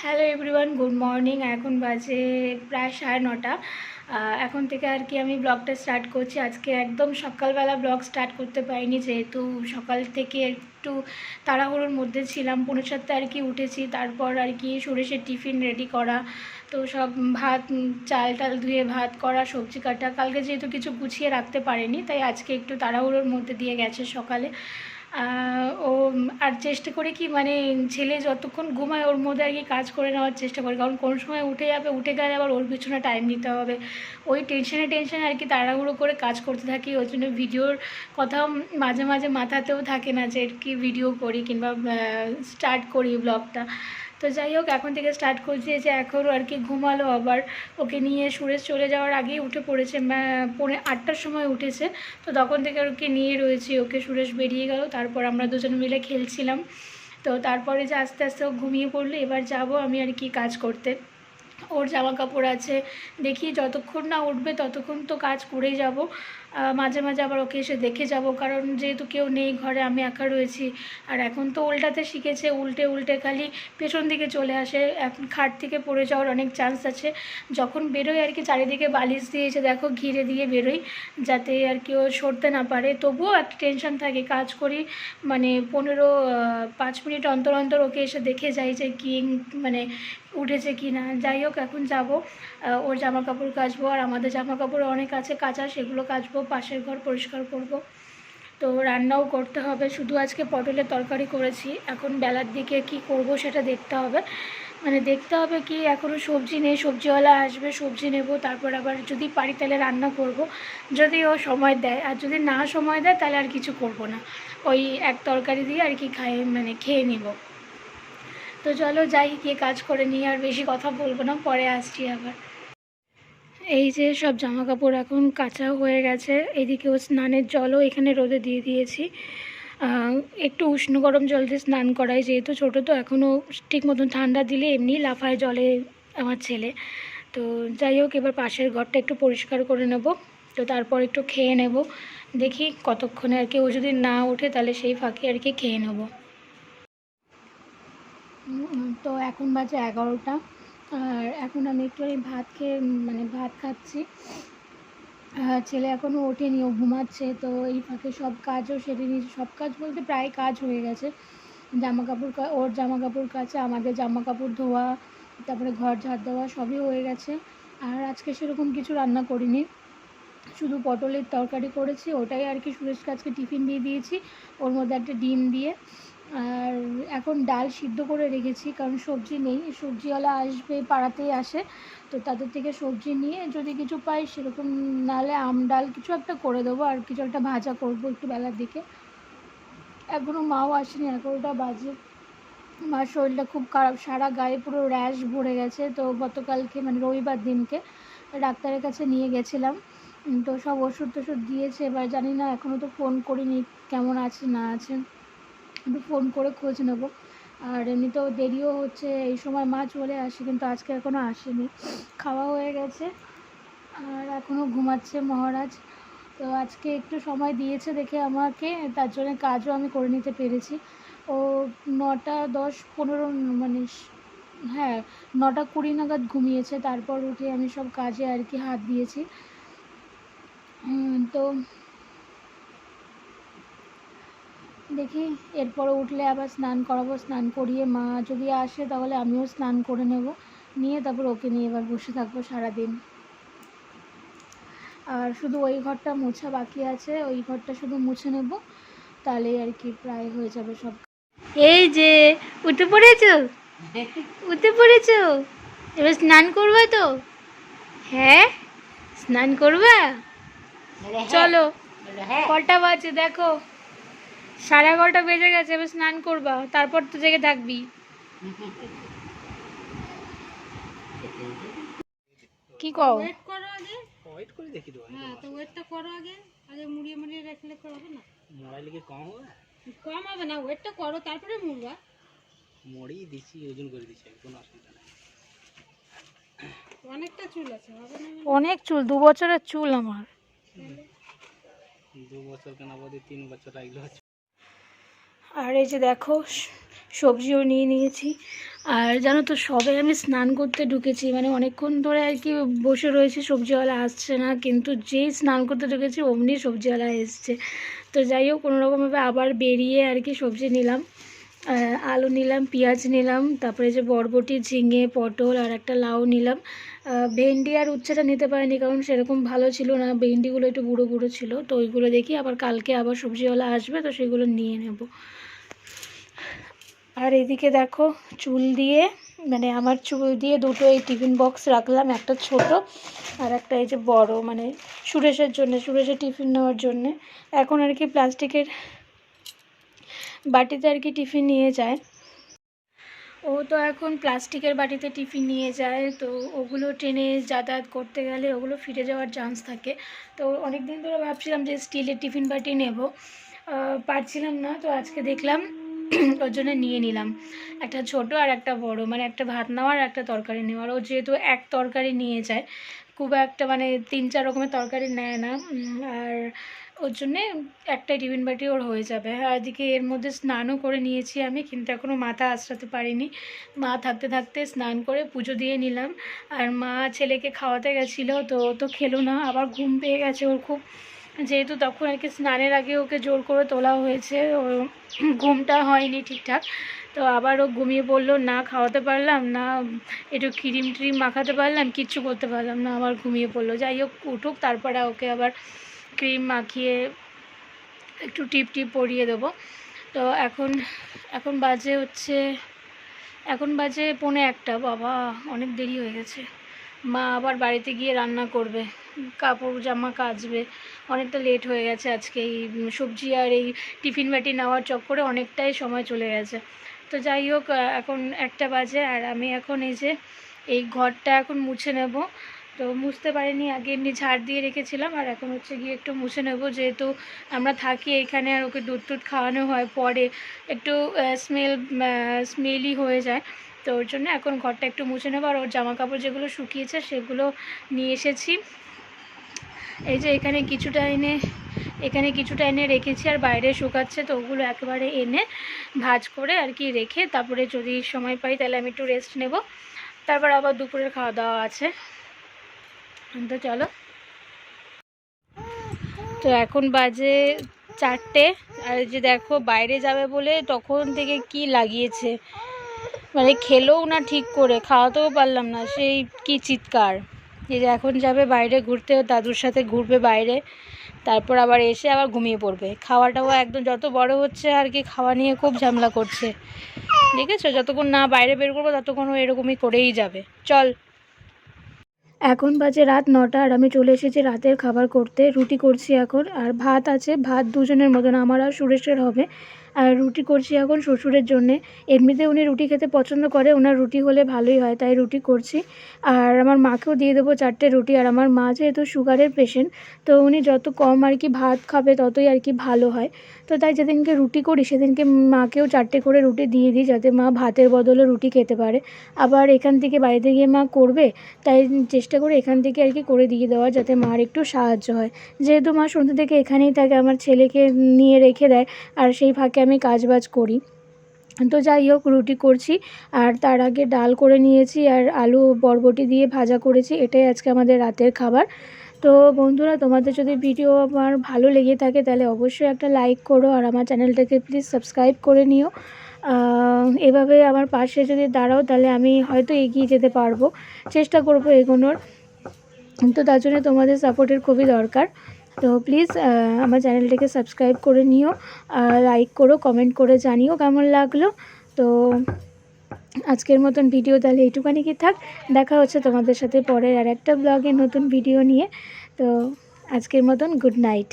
Hello everyone good morning এখন বাজে প্রায় সাড়ে নটা। এখন থেকে আর কি আমি ব্লগটা স্টার্ট করছি। আজকে একদম সকালবেলা ব্লগ স্টার্ট করতে পারিনি, যেহেতু সকাল থেকে একটু তাড়াহুড়োর মধ্যে ছিলাম। পনেরো সাতটা আর কি উঠেছি, তারপর আর কি সুরেশের টিফিন রেডি করা। তো সব ভাত, চাল টাল ধুয়ে ভাত করা, সবজি কাটা। কালকে যেহেতু কিছু গুছিয়ে রাখতে পারেনি, তাই আজকে একটু তাড়াহুড়োর মধ্যে দিয়ে গেছে সকালে। ও আর চেষ্টা করে কি মানে ছেলে যতক্ষণ ঘুমায় ওর মধ্যে আর কি কাজ করে নেওয়ার চেষ্টা করে। কারণ কোন সময় উঠে যাবে, উঠে গেলে আবার ওর পিছনে টাইম নিতে হবে। ওই টেনশনে টেনশনে আর কি তাড়াহুড়ো করে কাজ করতে থাকি। ওই জন্য ভিডিওর কথা মাঝে মাঝে মাথাতেও থাকে না যে কি ভিডিও করি কিংবা স্টার্ট করি ব্লগটা তো যাই হোক, এখন থেকে স্টার্ট করছি। যে এখনও আর কি ঘুমালো আবার। ওকে নিয়ে সুরেশ চলে যাওয়ার আগেই উঠে পড়েছে পৌনে আটটার সময় উঠেছে। তো তখন থেকে ওকে নিয়ে রয়েছি। ওকে সুরেশ বেরিয়ে গেল, তারপর আমরা দুজন মিলে খেলছিলাম। তো তারপরে যে আস্তে আস্তে ও ঘুমিয়ে পড়ল, এবার যাব আমি আর কি কাজ করতে। ওর জামা কাপড় আছে, দেখি যতক্ষণ না উঠবে ততক্ষণ তো কাজ করেই যাব। মাঝে মাঝে আবার ওকে এসে দেখে যাব। কারণ যেহেতু কেউ নেই ঘরে, আমি একা রয়েছি। আর এখন তো উল্টাতে শিখেছে, উল্টে উল্টে খালি পেছন দিকে চলে আসে। এখন খাট থেকে পড়ে যাওয়ার অনেক চান্স আছে। যখন বেরোয় আর কি, চারিদিকে বালিশ দিয়েছে দেখো ঘিরে দিয়ে বেরোই যাতে আর কি ও সরতে না পারে। তবুও একটা টেনশন থাকে, কাজ করি মানে পনেরো পাঁচ মিনিট অন্তর অন্তর ওকে এসে দেখে যাই যে কি মানে উঠেছে কি না। যাই হোক, এখন যাব। ওর জামা কাপড় কাচবো আর আমাদের জামা কাপড় অনেক আছে কাচা, সেগুলো কাচবো, পাশের ঘর পরিষ্কার করব। তো রান্নাও করতে হবে। শুধু আজকে পটলের তরকারি করেছি। এখন বেলার দিকে কি করব সেটা দেখতে হবে। মানে দেখতে হবে কি এখনও সবজি নেই, সবজিওয়ালা আসবে, সবজি নেব, তারপর আবার যদি পারি তাহলে রান্না করব। যদি ও সময় দেয়, আর যদি না সময় দেয় তাহলে আর কিছু করব না। ওই এক তরকারি দিয়ে আর কি খাই মানে খেয়ে নিব। তো চলো যাই, গিয়ে কাজ করে নিই, আর বেশি কথা বলব না, পরে আসছি আবার। এই যে সব জামা কাপড় এখন কাঁচা হয়ে গেছে এদিকেও স্নানের জলও এখানে রোদে দিয়ে দিয়েছি। একটু উষ্ণ গরম জল দিয়ে স্নান করাই, যেহেতু ছোটো তো এখনও ঠিক মতন ঠান্ডা দিলে এমনি লাফায় জলে আমার ছেলে। তো যাই হোক, এবার পাশের ঘরটা একটু পরিষ্কার করে নেব, তো তারপর একটু খেয়ে নেব। দেখি কতক্ষণে আর কি ও যদি না ওঠে, তাহলে সেই ফাঁকে আর কি খেয়ে নেব। তো এখন বাজে এগারোটা। আর এখন আমি একটু ভাত খেয়ে মানে ভাত খাচ্ছি। ছেলে এখনও ওঠেনি, ও ঘুমাচ্ছে, তো এই ফাঁকে সব কাজও সেরে নিয়েছি। সব কাজ বলতে প্রায় কাজ হয়ে গেছে। জামা কাপড় ওর জামা কাপড় কাচা আমাদের জামা কাপড় ধোয়া, তারপরে ঘর ঝাড় দেওয়া সবই হয়ে গেছে। আর আজকে সেরকম কিছু রান্না করিনি। শুধু পটলের তরকারি করেছি, ওটাই আর কি সুরেশ আজকে টিফিন দিয়ে দিয়েছি। ওর মধ্যে একটা ডিম দিয়ে। আর এখন ডাল সিদ্ধ করে রেখেছি, কারণ সবজি নেই। সবজিওয়ালা আসবে, পাড়াতেই আসে, তো তাদের থেকে সবজি নিয়ে যদি কিছু পাই সেরকম নাহলে আম ডাল কিছু একটা করে দেবো আর কিছু একটা ভাজা করব একটু বেলার দিকে। এখনও মাও আসেনি, এগারোটা বাজে। মার শরীরটা খুব খারাপ, সারা গায়ে পুরো র্যাশ ভরে গেছে, তো গতকালকে মানে রবিবার দিনকে ডাক্তারের কাছে নিয়ে গেছিলাম। তো সব ওষুধ টষুধ দিয়েছে, এবার জানি না এখনও তো ফোন করিনি, কেমন আছে না আছে। একটু ফোন করে খোঁজ নেব। আর এমনিতেও দেরিও হচ্ছে, এই সময় মা চলে আসে, কিন্তু আজকে এখনও আসেনি। খাওয়া হয়ে গেছে, আর এখনও ঘুমাচ্ছে মহারাজ। তো আজকে একটু সময় দিয়েছে দেখে আমাকে, তার জন্য কাজও আমি করে নিতে পেরেছি। ও নটা দশ পনেরো মানে হ্যাঁ নটা কুড়ি নাগাদ ঘুমিয়েছে, তারপর উঠে আমি সব কাজে আর কি হাত দিয়েছি। তো দেখি এরপরে উঠলে আবার স্নান করাবো স্নান করিয়ে মা যদি আসে তাহলে আমিও স্নান করে নেব। নিয়ে তারপর ওকে নিয়ে এবার বসে থাকব সারাদিন। আর শুধু ওই ঘরটা মোছা বাকি আছে ওই ঘরটা শুধু মুছে নেব তাহলেই আর কি প্রায় হয়ে যাবে সব। এই যে উঠে পড়েছো? উঠে পড়েছো? এবার স্নান করবে তো? হ্যাঁ? স্নান করবা? চলো কটা বাজে দেখো। সাড়ে এগারোটা বেজে গেছে এবার স্নান করবা তারপর তো জেগে থাকবি। কি কও? ওয়েট করো আগে। ওয়েট করে দেখি দেবো হ্যাঁ তো ওয়েটটা করো আগে। আগে মুড়িয়ে মুড়িয়ে রাখলে তো হবে না? মোড়াইলে কি কম হবে? কম হবে না ওয়েটটা করো তারপরে মুড়বা। মোড়েই দিচ্ছি ওজন করে দিচ্ছি কোনো অসুবিধা নেই। অনেকটা চুল আছে হবে না? অনেক চুল দু বছরের চুল আমার। দু বছর কেন বাদে তিন বছর রাখলে হচ্ছে আর এই যে দেখো, সবজিও নিয়ে নিয়েছি। আর জানো তো, সবে আমি স্নান করতে ঢুকেছি। মানে অনেকক্ষণ ধরে আর কি বসে রয়েছে, সবজিওয়ালা আসছে না। কিন্তু যেই স্নান করতে ঢুকেছি, অমনি সবজিওয়ালা এসছে। তো যাই হোক, কোনোরকমভাবে আবার বেরিয়ে আর কি সবজি নিলাম। আলু নিলাম, পেঁয়াজ নিলাম, তারপরে যে বরবটি, ঝিঙে, পটল আর একটা লাউ নিলাম। ভেন্ডি আর উচ্ছেটা নিতে পারিনি কারণ সেরকম ভালো ছিল না। ভেন্ডিগুলো একটু বুড়ো বুড়ো ছিল, তো ওইগুলো দেখি আবার কালকে আবার সবজিওয়ালা আসবে, তো সেগুলো নিয়ে নেব। আর এদিকে দেখো, চুল দিয়ে মানে আমার চুল দিয়ে দুটো এই টিফিন বক্স রাখলাম, একটা ছোট আর একটা এই যে বড় মানে সুরেশের জন্য, সুরেশের টিফিন নেওয়ার জন্যে। এখন আর কি প্লাস্টিকের বাটিতে আর কি টিফিন নিয়ে যায়। ও তো এখন প্লাস্টিকের বাটিতে টিফিন নিয়ে যায়, তো ওগুলো ট্রেনে যাতায়াত করতে গেলে ওগুলো ফিরে যাওয়ার চান্স থাকে। তো অনেক দিন ধরে ভাবছিলাম যে স্টিলের টিফিন বাটি নেব। পারছিলাম না, তো আজকে দেখলাম ওর জন্য নিয়ে নিলাম। একটা ছোট আর একটা বড় মানে একটা ভাত নেওয়ার আর একটা তরকারি নেওয়ার। ও যেহেতু এক তরকারি নিয়ে যায়, খুব একটা মানে তিন চার রকমের তরকারি নেয় না। আর ওর জন্যে একটাই টিফিন বাটি ওর হয়ে যাবে। আর এদিকে এর মধ্যে স্নানও করে নিয়েছি আমি, কিন্তু এখনও মাথা আঁচড়াতে পারিনি। মা থাকতে থাকতে স্নান করে পুজো দিয়ে নিলাম। আর মা ছেলেকে খাওয়াতে গেছিল, তো তো খেলো না, আবার ঘুম পেয়ে গেছে ওর খুব। যেহেতু তখন আর কি স্নানের আগে ওকে জোর করে তোলা হয়েছে ঘুমটা হয়নি ঠিকঠাক। তো আবার ও ঘুমিয়ে পড়ল, না খাওয়াতে পারলাম, না একটু ক্রিম ট্রিম মাখাতে পারলাম, কিচ্ছু করতে পারলাম না, আবার ঘুমিয়ে পড়ল। যাই হোক, উঠুক, তারপরে ওকে আবার ক্রিম মাখিয়ে একটু টিপ টিপ পরিয়ে দেবো। তো এখন এখন বাজে হচ্ছে, এখন বাজে পৌনে একটা। বাবা, অনেক দেরি হয়ে গেছে। মা আবার বাড়িতে গিয়ে রান্না করবে, কাপড়, জামা কাচবে। অনেকটা লেট হয়ে গেছে আজকে। এই সবজি আর এই টিফিন বাটি নেওয়ার চক্করে অনেকটাই সময় চলে গেছে। তো যাই হোক, এখন একটা বাজে। আর আমি এখন এই যে, এই ঘরটা এখন মুছে নেব। তো মুছতে পারিনি, আগে এমনি ঝাড় দিয়ে রেখেছিলাম, আর এখন হচ্ছে গিয়ে একটু মুছে নেব, যেহেতু আমরা থাকি এখানে আর ওকে দুধ টুধ খাওয়ানো হয় পরে, একটু স্মেল স্মেলি হয়ে যায়, তো ওর জন্য এখন ঘরটা একটু মুছে নেব, আর ওর জামা কাপড় যেগুলো শুকিয়েছে সেগুলো নিয়ে এসেছি। এই যে এখানে কিছুটা এনে, এখানে কিছুটা এনে রেখেছি, আর বাইরে শুকাচ্ছে, তো ওগুলো একেবারে এনে ভাজ করে আর কি রেখে, তারপরে যদি সময় পাই তাহলে আমি একটু রেস্ট নেব। তারপর আবার দুপুরের খাওয়া দাওয়া আছে। তো চলো। তো এখন বাজে চারটে। আর যে দেখো বাইরে যাবে বলে তখন থেকে কি লাগিয়েছে। মানে খেলেও না ঠিক করে, খাওয়াতেও পারলাম না, সেই কি চিৎকার। এই যে এখন যাবে বাইরে ঘুরতে, দাদুর সাথে ঘুরবে বাইরে। তারপর আবার এসে আবার ঘুমিয়ে পড়বে। খাওয়াটাও একদম যত বড় হচ্ছে আর কি, খাওয়া নিয়ে খুব ঝামেলা করছে। ঠিক আছে যতক্ষণ না বাইরে বের করব ততক্ষণ এরকমই করেই যাবে। চল। এখন বাজে রাত নটা আর আমি চলে এসেছি রাতের খাবার করতে। রুটি করছি এখন আর ভাত আছে, ভাত দুজনের মতন। আমার আর সুরেশের হবে। আর রুটি করছি এখন শ্বশুরের জন্যে। এমনিতে উনি রুটি খেতে পছন্দ করে, ওনার রুটি হলে ভালোই হয়, তাই রুটি করছি। আর আমার মাকেও দিয়ে দেবো চারটে রুটি, আর আমার মা যেহেতু সুগারের পেশেন্ট তো উনি যত কম আর কি ভাত খাবে ততই আর কি ভালো হয়। তো তাই যেদিনকে রুটি করি, সেদিনকে মাকেও চারটে করে রুটি দিয়ে দিই, যাতে মা ভাতের বদলে রুটি খেতে পারে। আবার এখান থেকে বাড়িতে গিয়ে মা করবে, তাই চেষ্টা করে এখান থেকে আর কি করে দিয়ে দেওয়া, যাতে মার একটু সাহায্য হয়। যেহেতু মা সন্ধ্যে থেকে এখানেই থাকে, আমার ছেলেকে নিয়ে রেখে দেয়, আর সেই ফাঁকে আমি কাজবাজ করি। তো যাই হোক, রুটি করছি আর তার আগে ডাল করে নিয়েছি আর আলু বরবটি দিয়ে ভাজা করেছি। এটাই আজকে আমাদের রাতের খাবার। তো বন্ধুরা, তোমাদের যদি ভিডিও আমার ভালো লেগে থাকে, তাহলে অবশ্যই একটা লাইক করো আর আমার চ্যানেলটাকে প্লিজ সাবস্ক্রাইব করে নিও। এভাবে আমার পাশে যদি দাঁড়াও, তাহলে আমি হয়তো এগিয়ে যেতে পারব। চেষ্টা করব এগোনোর। তো তার জন্য তোমাদের সাপোর্টের খুবই দরকার। তো প্লিজ আমার চ্যানেলটাকে সাবস্ক্রাইব করে নিও আর লাইক করো কমেন্ট করে জানিও কেমন লাগল। তো আজকের মতন ভিডিও তাহলে এইটুখানি কি থাক। দেখা হচ্ছে তোমাদের সাথে পরের আর একটা ব্লগে নতুন ভিডিও নিয়ে। তো আজকের মতন গুড নাইট